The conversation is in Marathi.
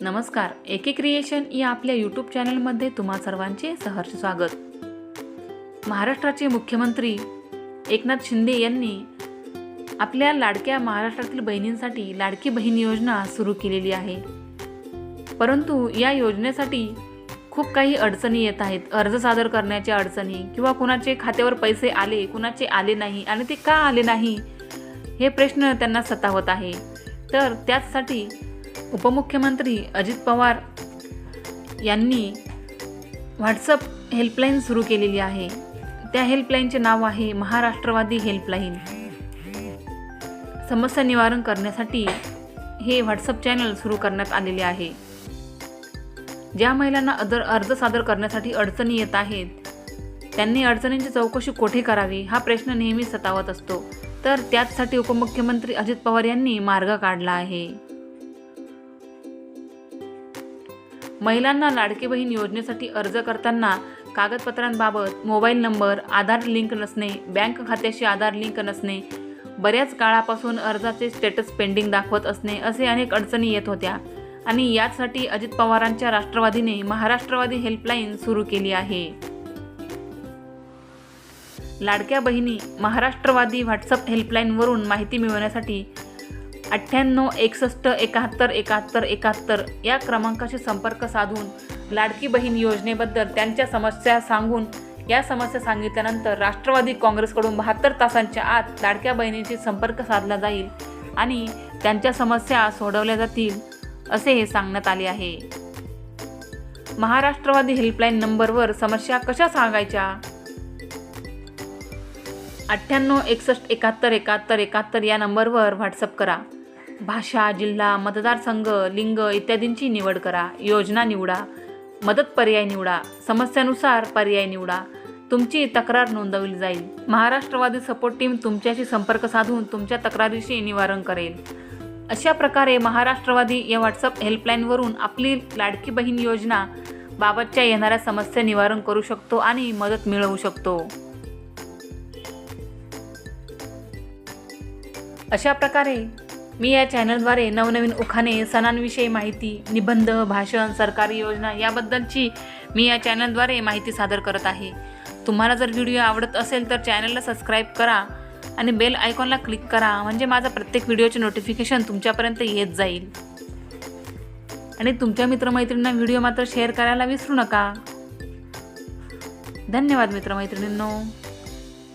नमस्कार एके क्रिएशन या आपल्या यूट्यूब चॅनलमध्ये तुम्हा सर्वांचे सहर्ष स्वागत. महाराष्ट्राचे मुख्यमंत्री एकनाथ शिंदे यांनी आपल्या लाडक्या महाराष्ट्रातील बहिणींसाठी लाडकी बहीण योजना सुरू केलेली आहे. परंतु या योजनेसाठी खूप काही अडचणी येत आहेत. अर्ज सादर करण्याच्या अडचणी किंवा कुणाचे खात्यावर पैसे आले कुणाचे आले नाही आणि ते का आले नाही हे प्रश्न त्यांना सतावत आहे. तर त्याचसाठी उपमुख्यमंत्री अजित पवार यांनी व्हॉट्सअप हेल्पलाईन सुरू केलेली आहे. त्या हेल्पलाईनचे नाव आहे महाराष्ट्रवादी हेल्पलाईन. समस्या निवारण करण्यासाठी हे व्हॉट्सअप चॅनल सुरू करण्यात आलेले आहे. ज्या महिलांना अदर अर्ज सादर करण्यासाठी अडचणी येत आहेत त्यांनी अडचणींची चौकशी कोठे करावी हा प्रश्न नेहमी सतावत असतो. तर त्याचसाठी उपमुख्यमंत्री अजित पवार यांनी मार्ग काढला आहे. महिलांना लाडकी बहीण योजनेसाठी अर्ज करताना कागदपत्रांबाबत मोबाईल नंबर आधार लिंक नसणे बँक खात्याशी आधार लिंक नसणे बऱ्याच काळापासून अर्जाचे स्टेटस पेंडिंग दाखवत असणे असे अनेक अडचणी येत होत्या. आणि यासाठी अजित पवारांच्या राष्ट्रवादीने महाराष्ट्रवादी हेल्पलाईन सुरू केली आहे. लाडक्या बहिणी महाराष्ट्रवादी व्हॉट्सअप हेल्पलाईनवरून माहिती मिळवण्यासाठी अठ्ठ्याण्णव एकसष्ट एकाहत्तर एकाहत्तर एकाहत्तर या क्रमांकाशी संपर्क साधून लाडकी बहीण योजनेबद्दल त्यांच्या समस्या सांगून या समस्या सांगितल्यानंतर राष्ट्रवादी काँग्रेसकडून बहात्तर तासांच्या आत लाडक्या बहिणीशी संपर्क साधला जाईल आणि त्यांच्या समस्या सोडवल्या जातील असे हे सांगण्यात आले आहे. महाराष्ट्रवादी हेल्पलाईन नंबरवर समस्या कशा सांगायच्या? अठ्ठ्याण्णव एकसष्ट एकाहत्तर एकाहत्तर एकाहत्तर या नंबरवर व्हॉट्सअप करा. भाषा जिल्हा मतदारसंघ लिंग इत्यादींची निवड करा. योजना निवडा. मदत पर्याय निवडा. समस्यानुसार पर्याय निवडा. तुमची तक्रार नोंदवली जाईल. महाराष्ट्रवादी सपोर्ट टीम तुमच्याशी संपर्क साधून तुमच्या तक्रारीशी निवारण करेल. अशा प्रकारे महाराष्ट्रवादी या व्हॉट्सअप हेल्पलाईनवरून आपली लाडकी बहीण योजना बाबतच्या येणाऱ्या समस्या निवारण करू शकतो आणि मदत मिळवू शकतो. अशा प्रकारे मी या चॅनलद्वारे नवनवीन उखाणे सणांविषयी माहिती निबंध भाषण सरकारी योजना याबद्दलची मी या चॅनलद्वारे माहिती सादर करत आहे. तुम्हाला जर व्हिडिओ आवडत असेल तर चॅनलला सबस्क्राईब करा आणि बेल आयकॉनला क्लिक करा म्हणजे माझा प्रत्येक व्हिडिओचे नोटिफिकेशन तुमच्यापर्यंत येत जाईल. आणि तुमच्या मित्रमैत्रिणींना व्हिडिओ मात्र शेअर करायला विसरू नका. धन्यवाद मित्रमैत्रिणींनो.